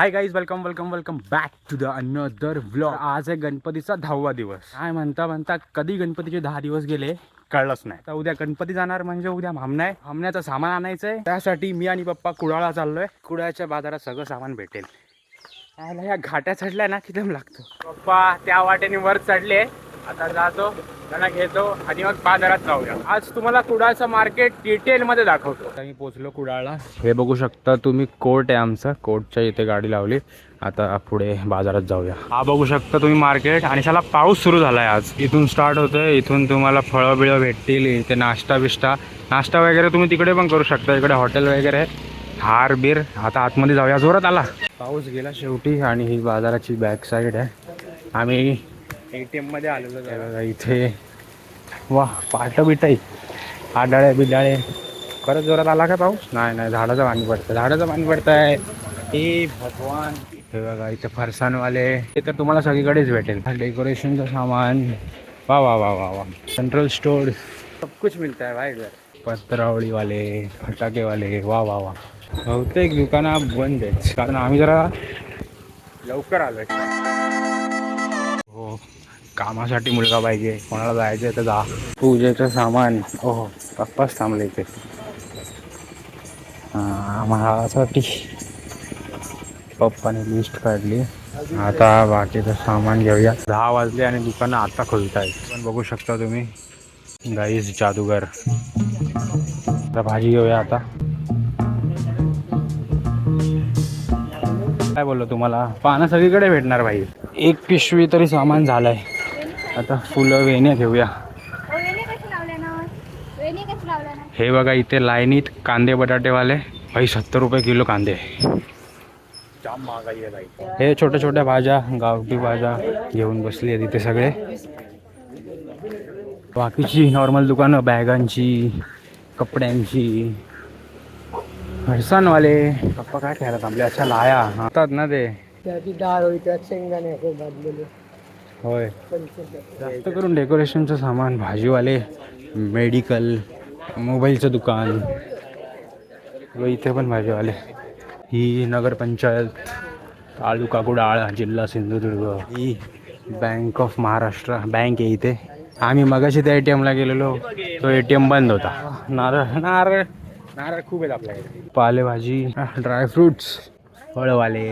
Hi guys welcome welcome welcome back to the another vlog आज आहे गणपतीचा दहावा दिवस. काय म्हणता म्हणता कधी गणपतीचे दहा दिवस गेले? कळलंच नाही. तर उद्या गणपती जाणार म्हणजे उद्या भामना आहे. भामण्याचं सामान आणायचं आहे त्यासाठी मी आणि पप्पा कुडाळा चाललोय. कुडाळच्या बाजारात सगळं सामान भेटेल. यायला या घाट्या चढल्या ना किती लागतो. पप्पा त्या वाटेने वर चढले. आता जातो त्यांना घेतो आणि मग बाजारात जाऊया. आज तुम्हाला कुडाळचं मार्केट डिटेल मध्ये दाखवतो. आता मी पोचलो कुडाळला. हे बघू शकता तुम्ही कोर्ट आहे आमचा. कोर्टच्या इथे गाडी लावली. आता पुढे बाजारात जाऊया. हा बघू शकता तुम्ही मार्केट आणि त्याला पाऊस सुरू झालाय आज. इथून स्टार्ट होतोय. इथून तुम्हाला फळं बिळं भेटतील. इथे नाश्ता बिष्टा नाश्ता वगैरे तुम्ही तिकडे पण करू शकता. इकडे हॉटेल वगैरे. आहे हार बीर. आता आतमध्ये जाऊया. जोरात आला. पाऊस गेला शेवटी आणि ही बाजाराची बॅक साईड आहे. आम्ही ए टी एममध्ये आलेलो बघा इथे. वा पाट बिटाई आडाळे बिडाळे परत जोरात आला का पाऊस? नाही नाही झाडाचं पाणी पडतं झाडाचं पाणी पडतं आहे हे भगवान. हे बघा इथे फरसाणवाले. हे तर तुम्हाला सगळीकडेच भेटेल. डेकोरेशनचं सामान. वा वा वा वा वा. सेंट्रल स्टोर सब कुछ मिळतं आहे भाई इधर. पत्रावळीवाले फटाकेवाले. वा वा वा. बहुतेक दुकानं बंद आहेत. कारण आम्ही जरा लवकर आलोय. हो कामासाठी मुलगा पाहिजे कोणाला जायचं आहे तर जा. पूजेचं सामान हो पप्पाच थांबले इथे. हां पप्पाने लिस्ट काढली. आता बाकीचं सामान घेऊया. दहा वाजले आणि दुकानं आता खोलत आहेत. पण बघू शकता तुम्ही गाईज जादूगर. आता भाजी घेऊया आता. काय बोललो तुम्हाला? पानं सगळीकडे भेटणार भाई. एक पिशवी तरी सामान झालंय. आता फुलं वेण्या घेऊया. हे बघा इथे लाईनीत कांदे बटाटेवाले. भाई सत्तर रुपये किलो कांदे. जाम महागाई आहे भाई. हे छोट्या छोट्या भाज्या गावठी भाज्या घेऊन बसली आहेत इथे सगळे. बाकीची नॉर्मल दुकानं बॅगांची कपड्यांची फरसाणवाले पप्पा काय खायला थांबले अच्छा लाया. हातात ना ते. त्याची डाळ होई त्यात शेंगदाणे असे भाजलेले. होय. जास्त करून डेकोरेशनचं सामान भाजीवाले मेडिकल मोबाईलचं दुकान. व इथे पण भाजीवाले. ही नगरपंचायत तालुका कुडाळ जिल्हा सिंधुदुर्ग. ही बँक ऑफ महाराष्ट्र बँक आहे इथे. आम्ही मगाशी त्या ए टी एमला गेलेलो. तो ए टी एम बंद होता. नारळ नारळ नारळ खूप आहेत आपल्याकडे. पालेभाजी ड्रायफ्रुट्स फळवाले.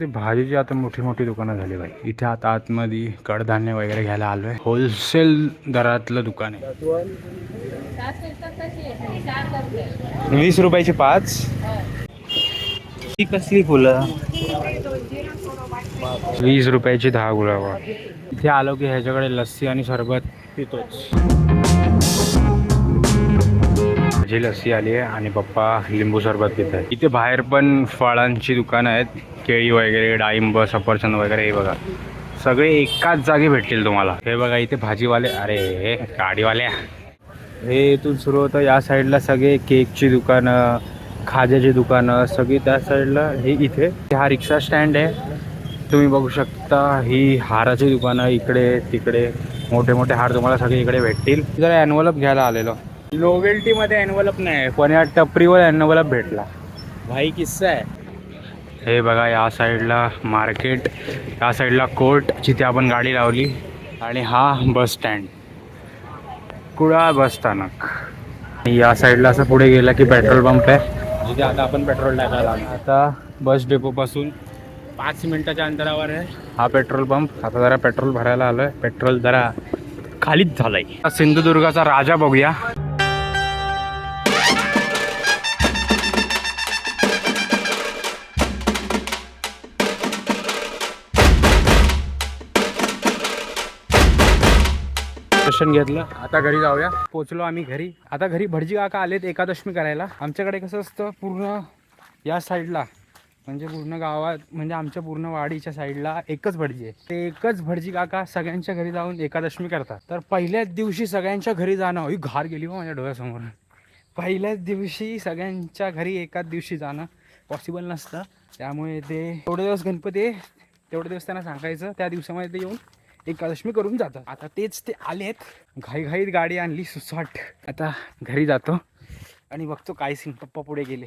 ते भाजीची आता मोठी मोठी दुकानं झाली बाई. इथे आता आतमध्ये कडधान्य वगैरे घ्यायला आलोय. होलसेल दरातलं दुकान आहे. वीस रुपयाची पाच. ही कसली फुलं? वीस रुपयाची दहा गुलाब इथे आलो की ह्याच्याकडे लस्सी आणि सरबत पितोच. माझी लस्सी आली आहे आणि पप्पा लिंबू सरबत पित आहे इथे बाहेर पण फळांची दुकानं आहेत. केळी वगैरे डाळिंब सफरचंद वगैरे हे बघा. सगळे एकाच जागी भेटतील तुम्हाला. हे बघा इथे भाजीवाले. अरे गाडीवाल्या. हे इथून सुरू होतं. या साईडला सगळे केकची दुकानं खाज्याची दुकानं सगळी त्या साईडला हे इथे. हा रिक्षा स्टँड आहे. तुम्ही बघू शकता ही हाराची दुकानं इकडे तिकडे. मोठे मोठे हार तुम्हाला सगळे इकडे भेटतील. जरा ॲन्व्हलप घ्यायला आलेलो. नोवेल्टीमध्ये ॲन्व्हलप नाही पण या टपरीवर ॲन्व्हलप भेटला? भाई किस्सा आहे. हे बघा या साईडला मार्केट या साईडला कोर्ट जिथे आपण गाडी लावली. आणि हा बस स्टँड कुडाळ बस स्थानक. या साईडला असं पुढे गेलं की पेट्रोल पंप आहे. जिथे आता आपण पेट्रोल टाकायला. आता बस डेपोपासून पाच मिनिटाच्या अंतरावर आहे. हा पेट्रोल पंप आता जरा पेट्रोल भरायला आलोय. पेट्रोल जरा खालीच झालंय. सिंधुदुर्गाचा राजा बघूया. दर्शन घेतलं. आता घरी जाऊया. पोचलो आम्ही घरी. आता घरी भटजी काका आलेत एकादशमी करायला. आमच्याकडे कसं असतं पूर्ण या साईडला म्हणजे पूर्ण गावात म्हणजे आमच्या पूर्ण वाडीच्या साईडला एकच भटजी आहे. ते एकच भटजी काका सगळ्यांच्या घरी जाऊन एकादशमी करतात. तर पहिल्याच दिवशी सगळ्यांच्या घरी जाणं ही घार गेली हो माझ्या डोळ्यासमोर पहिल्याच दिवशी सगळ्यांच्या घरी एकाच दिवशी जाणं पॉसिबल नसतं. त्यामुळे ते तेवढे दिवस गणपती आहे तेवढे दिवस त्यांना सांगायचं. त्या दिवसामध्ये ते येऊन एकादशमी करून जातात. आता तेच ते आलेत. घाईघाईत गाडी आणली सुसाट. आता घरी जातो. आणि बघतो काय सिंग पप्पा पुढे गेले.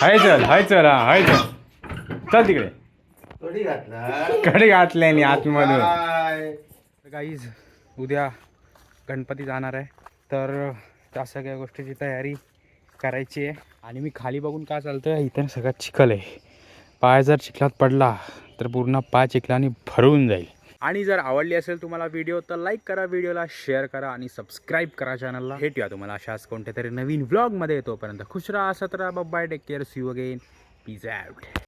हाय चल हाय चल हा हाय चल चल तिकडे थोडी घातला कडे घातल्याने आतमधून काय गाईज उद्या गणपती जाणार आहे. तर त्या सगळ्या गोष्टीची तयारी करायची आहे. आणि मी खाली बघून का चालतं इथं सगळ्यात चिखल आहे. पाय जर चिखलात पडला तर पूर्ण पाय चिखलाने भरून जाईल. आणि जर आवडली असेल तुम्हाला व्हिडिओ तर लाईक करा व्हिडिओला शेअर करा आणि सबस्क्राईब करा चॅनलला भेटूया तुम्हाला अशाच कोणत्या तरी नवीन व्लॉगमध्ये तोपर्यंत खुश राहा सतरा bye take care see you again peace out